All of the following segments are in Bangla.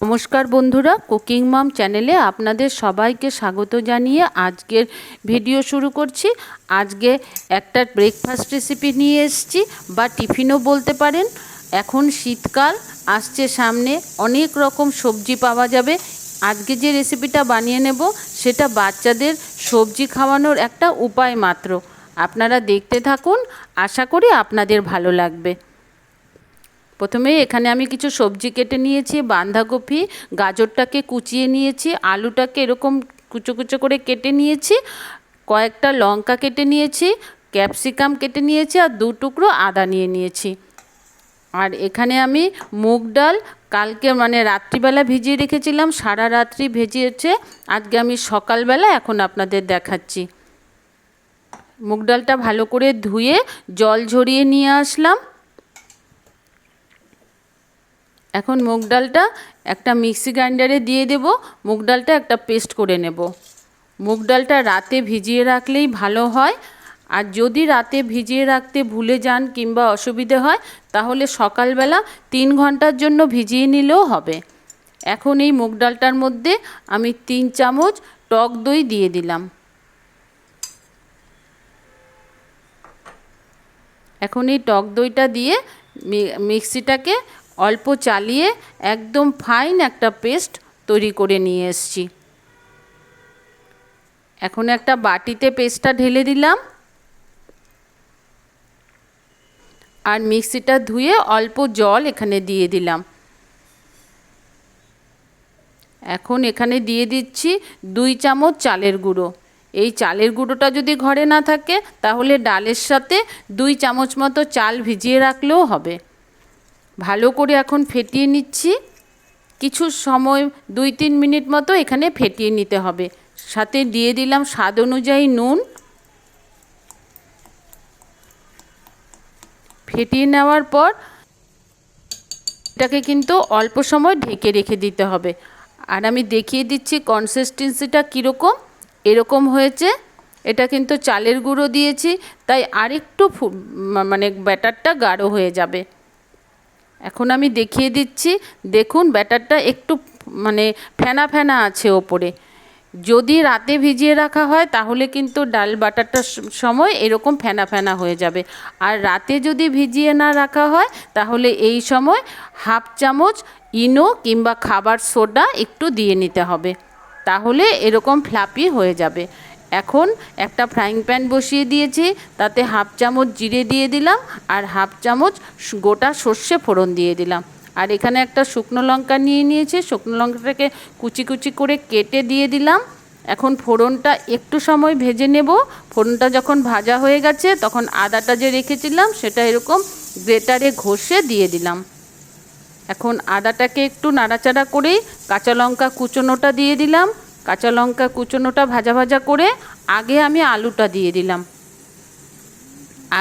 নমস্কার বন্ধুরা, কুকিং মাম চ্যানেলে আপনাদের সবাইকে স্বাগত জানিয়ে আজকের ভিডিও শুরু করছি। আজকে একটা ব্রেকফাস্ট রেসিপি নিয়ে এসেছি, বা টিফিনও বলতে পারেন। এখন শীতকাল, আসছে সামনে, অনেক রকম সবজি পাওয়া যাবে। আজকে যে রেসিপিটা বানিয়ে নেব, সেটা বাচ্চাদের সবজি খাওয়ানোর একটা উপায় মাত্র। আপনারা দেখতে থাকুন, আশা করি আপনাদের ভালো লাগবে। প্রথমে এখানে আমি কিছু সবজি কেটে নিয়েছি, বাঁধাকপি, গাজরটাকে কুচিয়ে নিয়েছি, আলুটাকে এরকম কুচো কুচো করে কেটে নিয়েছি, কয়েকটা লঙ্কা কেটে নিয়েছি, ক্যাপসিকাম কেটে নিয়েছি আর দু টুকরো আদা নিয়ে নিয়েছি। আর এখানে আমি মুগ ডাল কালকে মানে রাত্রিবেলা ভিজিয়ে রেখেছিলাম, সারা রাত্রি ভেজিয়েছে, আজকে আমি সকালবেলা এখন আপনাদের দেখাচ্ছি। মুগ ডালটা ভালো করে ধুয়ে জল ঝরিয়ে নিয়ে আসলাম। এখন মুগ ডালটা একটা মিক্সি গ্রাইন্ডারে দিয়ে দেব, মুগ ডালটা একটা পেস্ট করে নেব। মুগ ডালটা রাতে ভিজিয়ে রাখলেই ভালো হয়, আর যদি রাতে ভিজিয়ে রাখতে ভুলে যান কিংবা অসুবিধে হয়, তাহলে সকালবেলা তিন ঘণ্টার জন্য ভিজিয়ে নিলেও হবে। এখন এই মুগ ডালটার মধ্যে আমি তিন চামচ টক দই দিয়ে দিলাম। এখন এই টক দইটা দিয়ে মিক্সিটাকে অল্প চালিয়ে একদম ফাইন একটা পেস্ট তৈরি করে নিয়ে এসছি। এখন একটা বাটিতে পেস্টটা ঢেলে দিলাম। আর মিক্সিটা ধুয়ে অল্প জল এখানে দিয়ে দিলাম। এখন এখানে দিয়ে দিচ্ছি দুই চামচ চালের গুঁড়ো। এই চালের গুঁড়োটা যদি ঘরে না থাকে, তাহলে ডালের সাথে দুই চামচ মতো চাল ভিজিয়ে রাখলেও হবে। ভালো করে এখন ফেটিয়ে নিচ্ছি। কিছু সময়, দুই তিন মিনিট মতো এখানে ফেটিয়ে নিতে হবে। সাথে দিয়ে দিলাম স্বাদ অনুযায়ী নুন। ফেটিয়ে নেওয়ার পর এটাকে কিন্তু অল্প সময় ঢেকে রেখে দিতে হবে। আর আমি দেখিয়ে দিচ্ছি কনসিস্টেন্সিটা কীরকম। এরকম হয়েছে। এটা কিন্তু চালের গুঁড়ো দিয়েছি। তাই আরেকটু মানে ব্যাটারটা গাঢ় হয়ে যাবে। এখন আমি দেখিয়ে দিচ্ছি। দেখুন, ব্যাটারটা একটু মানে ফেনা ফেনা আছে ওপরে। যদি রাতে ভিজিয়ে রাখা হয়, তাহলে কিন্তু ডাল বাটারটার সময় এরকম ফেনা ফেনা হয়ে যাবে। আর রাতে যদি ভিজিয়ে না রাখা হয়, তাহলে এই সময় হাফ চামচ ইনো কিংবা খাবার সোডা একটু দিয়ে নিতে হবে। তাহলে এরকম ফ্লাপি হয়ে যাবে। এখন একটা ফ্রাইং প্যান বসিয়ে দিয়েছি, তাতে হাফ চামচ জিরে দিয়ে দিলাম আর হাফ চামচ গোটা সর্ষে ফোড়ন দিয়ে দিলাম। আর এখানে একটা শুকনো লঙ্কা নিয়ে নিয়েছি, শুকনো লঙ্কাটাকে কুচি কুচি করে কেটে দিয়ে দিলাম। এখন ফোড়নটা একটু সময় ভেজে নেব। ফোড়নটা যখন ভাজা হয়ে গেছে, তখন আদাটা যে রেখেছিলাম, সেটা এরকম গ্রেটারে ঘষে দিয়ে দিলাম। এখন আদাটাকে একটু নাড়াচাড়া করেই কাঁচা লঙ্কা কুচোনোটা দিয়ে দিলাম। কাঁচা লঙ্কা কুচোনোটা ভাজা ভাজা করে আগে আমি আলুটা দিয়ে দিলাম।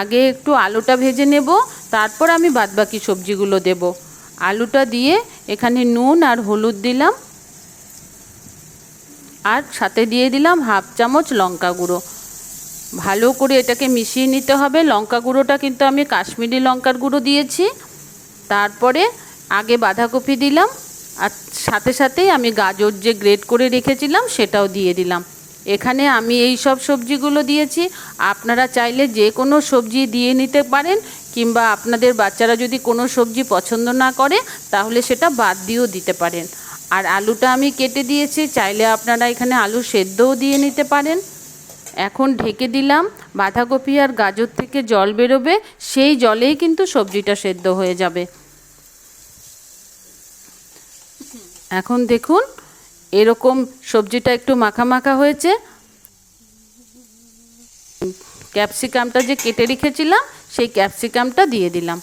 আগে একটু আলুটা ভেজে নেব, তারপর আমি বাদবাকি সবজিগুলো দেব। আলুটা দিয়ে এখানে নুন আর হলুদ দিলাম। আর সাথে দিয়ে দিলাম হাফ চামচ লঙ্কা গুঁড়ো। ভালো করে এটাকে মিশিয়ে নিতে হবে। লঙ্কা গুঁড়োটা কিন্তু আমি কাশ্মীরি লঙ্কার গুঁড়ো দিয়েছি। তারপরে আগে বাঁধাকপি দিলাম। আর সাথে সাথেই আমি গাজর যে গ্রেট করে রেখেছিলাম, সেটাও দিয়ে দিলাম। এখানে আমি এই সব সবজিগুলো দিয়েছি। আপনারা চাইলে যে কোনো সবজি দিয়ে নিতে পারেন, কিংবা আপনাদের বাচ্চারা যদি কোনো সবজি পছন্দ না করে, তাহলে সেটা বাদ দিয়েও দিতে পারেন। আর আলুটা আমি কেটে দিয়েছি, চাইলে আপনারা এখানে আলু সেদ্ধও দিয়ে নিতে পারেন। এখন ঢেকে দিলাম, বাঁধাকপি আর গাজর থেকে জল বেরোবে, সেই জলেই কিন্তু সবজিটা সেদ্ধ হয়ে যাবে। এখন দেখুন, এরকম সবজিটা একটু মাখা মাখা হয়েছে। ক্যাপসিকামটা যে কেটে রেখেছিলাম, সেই ক্যাপসিকামটা দিয়ে দিলাম।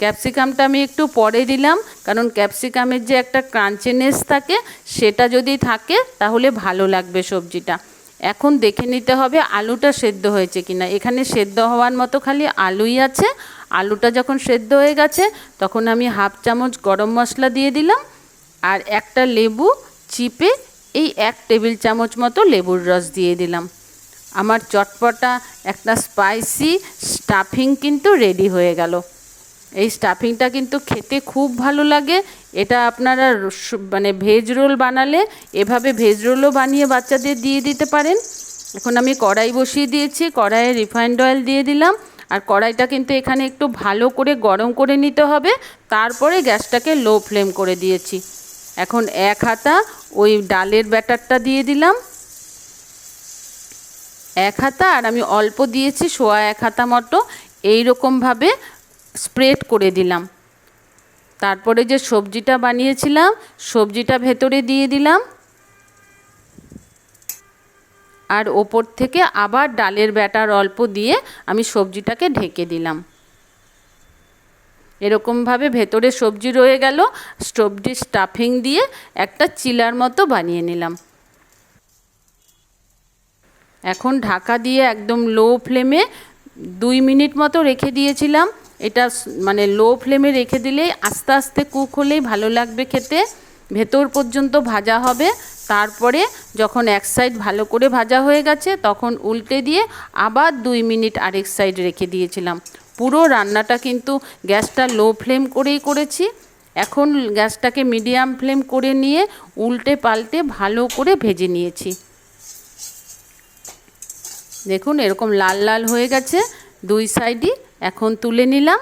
ক্যাপসিকামটা আমি একটু পরে দিলাম, কারণ ক্যাপসিকামের যে একটা ক্রাঞ্চিনেস থাকে, সেটা যদি থাকে, তাহলে ভালো লাগবে সবজিটা। এখন দেখে নিতে হবে আলুটা সেদ্ধ হয়েছে কিনা। এখানে সেদ্ধ হওয়ার মতো খালি আলুই আছে। আলুটা যখন সেদ্ধ হয়ে গেছে, তখন আমি হাফ চামচ গরম মশলা দিয়ে দিলাম। আর একটা লেবু চিপে এই এক টেবিল চামচ মতো লেবুর রস দিয়ে দিলাম। আমার চটপটা একটা স্পাইসি স্টাফিং কিন্তু রেডি হয়ে গেল। এই স্টাফিংটা কিন্তু খেতে খুব ভালো লাগে। এটা আপনারা মানে ভেজ রোল বানালে এভাবে ভেজ রোলও বানিয়ে বাচ্চাদের দিয়ে দিতে পারেন। এখন আমি কড়াই বসিয়ে দিয়েছি, কড়াইয়ে রিফাইন্ড অয়েল দিয়ে দিলাম। আর কড়াইটা কিন্তু এখানে একটু ভালো করে গরম করে নিতে হবে। তারপরে গ্যাসটাকে লো ফ্লেম করে দিয়েছি। এখন এক হাতা ওই ডালের ব্যাটারটা দিয়ে দিলাম। এক হাতা আর আমি অল্প দিয়েছি সোয়া এক হাতা মতো এই এইরকমভাবে স্প্রেড করে দিলাম। তারপরে যে সবজিটা বানিয়েছিলাম, সবজিটা ভেতরে দিয়ে দিলাম। আর ওপর থেকে আবার ডালের ব্যাটার অল্প দিয়ে আমি সবজিটাকে ঢেকে দিলাম। এরকমভাবে ভেতরে সবজি রয়ে গেল, সবজি স্টাফিং দিয়ে একটা চিলার মতো বানিয়ে নিলাম। এখন ঢাকা দিয়ে একদম লো ফ্লেমে দুই মিনিট মতো রেখে দিয়েছিলাম। এটা মানে লো ফ্লেমে রেখে দিলেই আস্তে আস্তে কুক হলেই ভালো লাগবে খেতে। ভেতর পর্যন্ত ভাজা হবে, তারপরে যখন এক সাইড ভালো করে ভাজা হয়ে গেছে, তখন উল্টে দিয়ে আবার দুই মিনিট আরেক সাইড রেখে দিয়েছিলাম। পুরো রান্নাটা কিন্তু গ্যাসটা লো ফ্লেম করেই করেছি। এখন গ্যাসটাকে মিডিয়াম ফ্লেম করে নিয়ে উল্টে পাল্টে ভালো করে ভেজে নিয়েছি। দেখুন এরকম লাল লাল হয়ে গেছে, দুই সাইডই এখন তুলে নিলাম।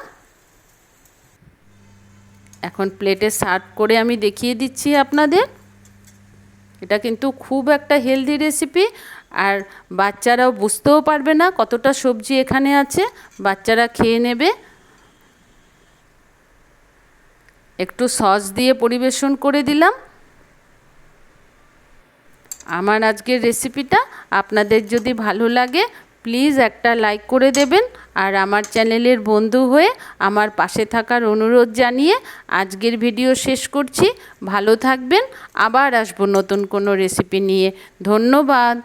এখন প্লেটে সার্ভ করে আমি দেখিয়ে দিচ্ছি আপনাদের। এটা কিন্তু খুব একটা হেলদি রেসিপি আর বাচ্চারাও বুঝতেও পারবে না কতটা সবজি এখানে আছে। বাচ্চারা খেয়ে নেবে। একটু সস দিয়ে পরিবেশন করে দিলাম। আমার আজকের রেসিপিটা আপনাদের যদি ভালো লাগে, প্লিজ একটা লাইক করে দেবেন আর আমার চ্যানেলের বন্ধু হয়ে আমার পাশে থাকার অনুরোধ জানিয়ে আজকের ভিডিও শেষ করছি। ভালো থাকবেন। আবার আসব নতুন কোনো রেসিপি নিয়ে। ধন্যবাদ।